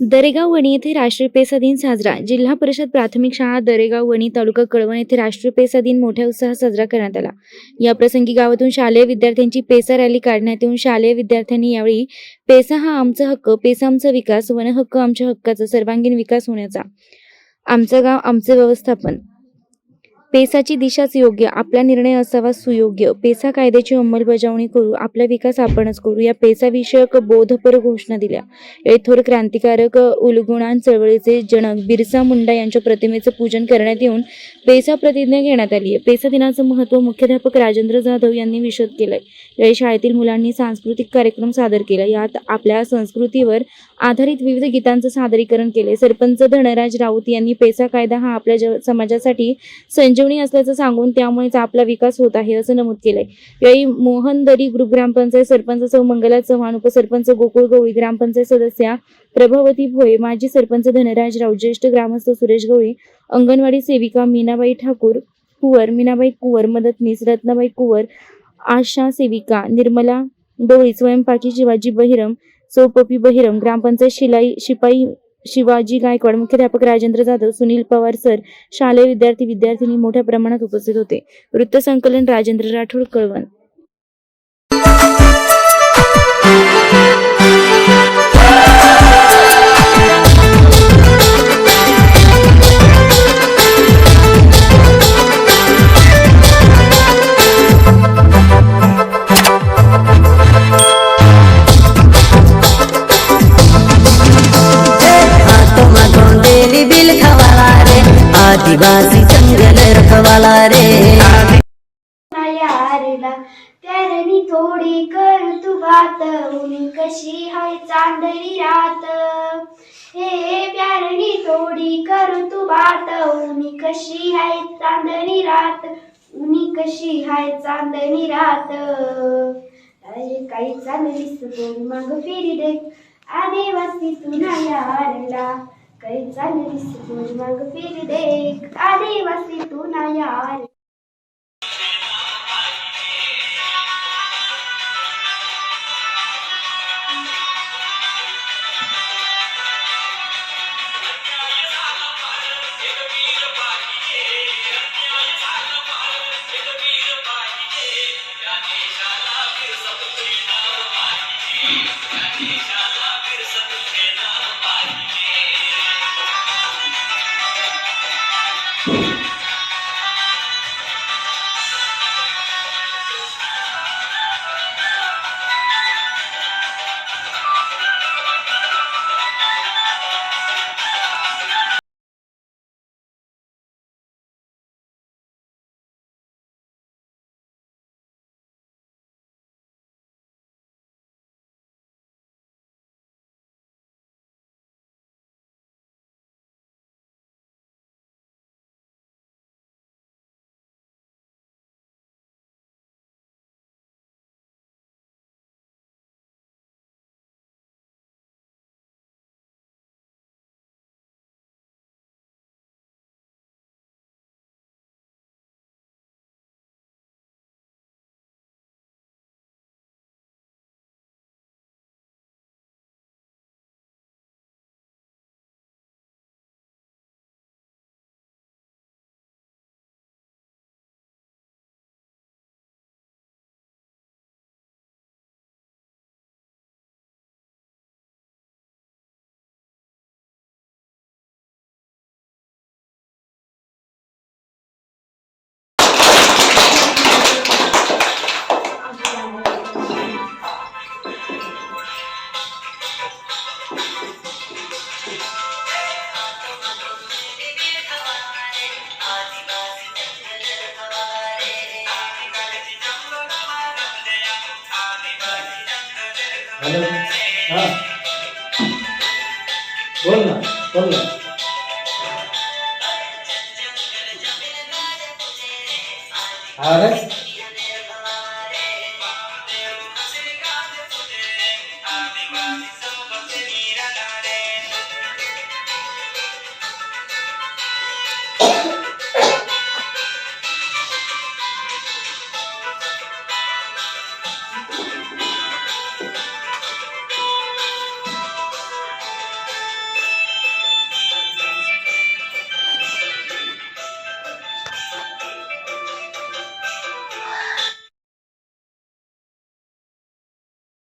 दरेगाव वणी येथे राष्ट्रीय पेसा दिन साजरा. जिल्हा परिषद प्राथमिक शाळा दरेगाव वणी तालुका कळवण येथे राष्ट्रीय पेसा दिन मोठ्या उत्साहात साजरा करण्यात आला. या प्रसंगी गावातून शालेय विद्यार्थ्यांची पेसा रॅली काढण्यात येऊन शालेय विद्यार्थ्यांनी यावेळी पेसा हा आमचा हक्क पेसा आमचा विकास वन हक्क आमच्या हक्काचा सर्वांगीण विकास होण्याचा. आमचं गाव आमचं व्यवस्थापन. पेसाची दिशाच योग्य आपला निर्णय असावा सुयोग्य. पेसा कायद्याची अंमलबजावणी करू आपला विकास आपणच करू या पेसा विषयक बोधपर घोषणा दिल्या. यावेळी थोर क्रांतिकारक उलगुणान चळवळीचे जनक बिरसा मुंडा यांच्या प्रतिमेचं पूजन करण्यात येऊन पेसा प्रतिज्ञा घेण्यात आली आहे. पेसा दिनाचं महत्त्व मुख्याध्यापक राजेंद्र जाधव यांनी विशद केलंय. यावेळी शाळेतील मुलांनी सांस्कृतिक कार्यक्रम सादर केला. यात आपल्या संस्कृतीवर आधारित विविध गीतांचं सादरीकरण केले सरपंच धनराज राऊत यांनी पेसा कायदा हा आपल्या ज- समाजासाठी संजीवनी असल्याचं सांगून त्यामुळेच आपला विकास होत आहे असं नमूद केलंय. यावेळी मोहनदरी ग्रुप ग्रामपंचायत सरपंच सौ मंगला चव्हाण उपसरपंच गोकुळ गवळी ग्रामपंचायत सदस्या प्रभावती भोये माजी सरपंच धनराज राव ज्येष्ठ ग्रामस्थ सुरेश गवळी अंगणवाडी सेविका मीनाबाई ठाकूर कुवर मीनाबाई कुवर मदतनीस रत्नाबाई कुवर आशा सेविका निर्मला डोळी स्वयंपाकी शिवाजी बहिरम सौ पपी बहिरम ग्रामपंचायत शिलाई शिपाई शिवाजी गायकवाड मुख्याध्यापक राजेंद्र जाधव सुनील पवार सर शालेय विद्यार्थी विद्यार्थिनी मोठ्या प्रमाणात उपस्थित होते. वृत्तसंकलन राजेंद्र राठोड कळवण आदिवासी जंगल रखवाला रे. त्यारणी थोडी कर तू बात उनी कशी हाय चांदणी रात. हे प्यारणी थोडी कर तू बात उनी कशी हाय चांदणी रात. उनी कशी हाय चांदणी रात. अरे काही चांदलीस बोल मग फिरी दे. आदिवासी तुला यारला. काही चांदणीस थोडी माग फिरी दे आदिवासी हॅलो हा. बोल ना बोल ना. अरे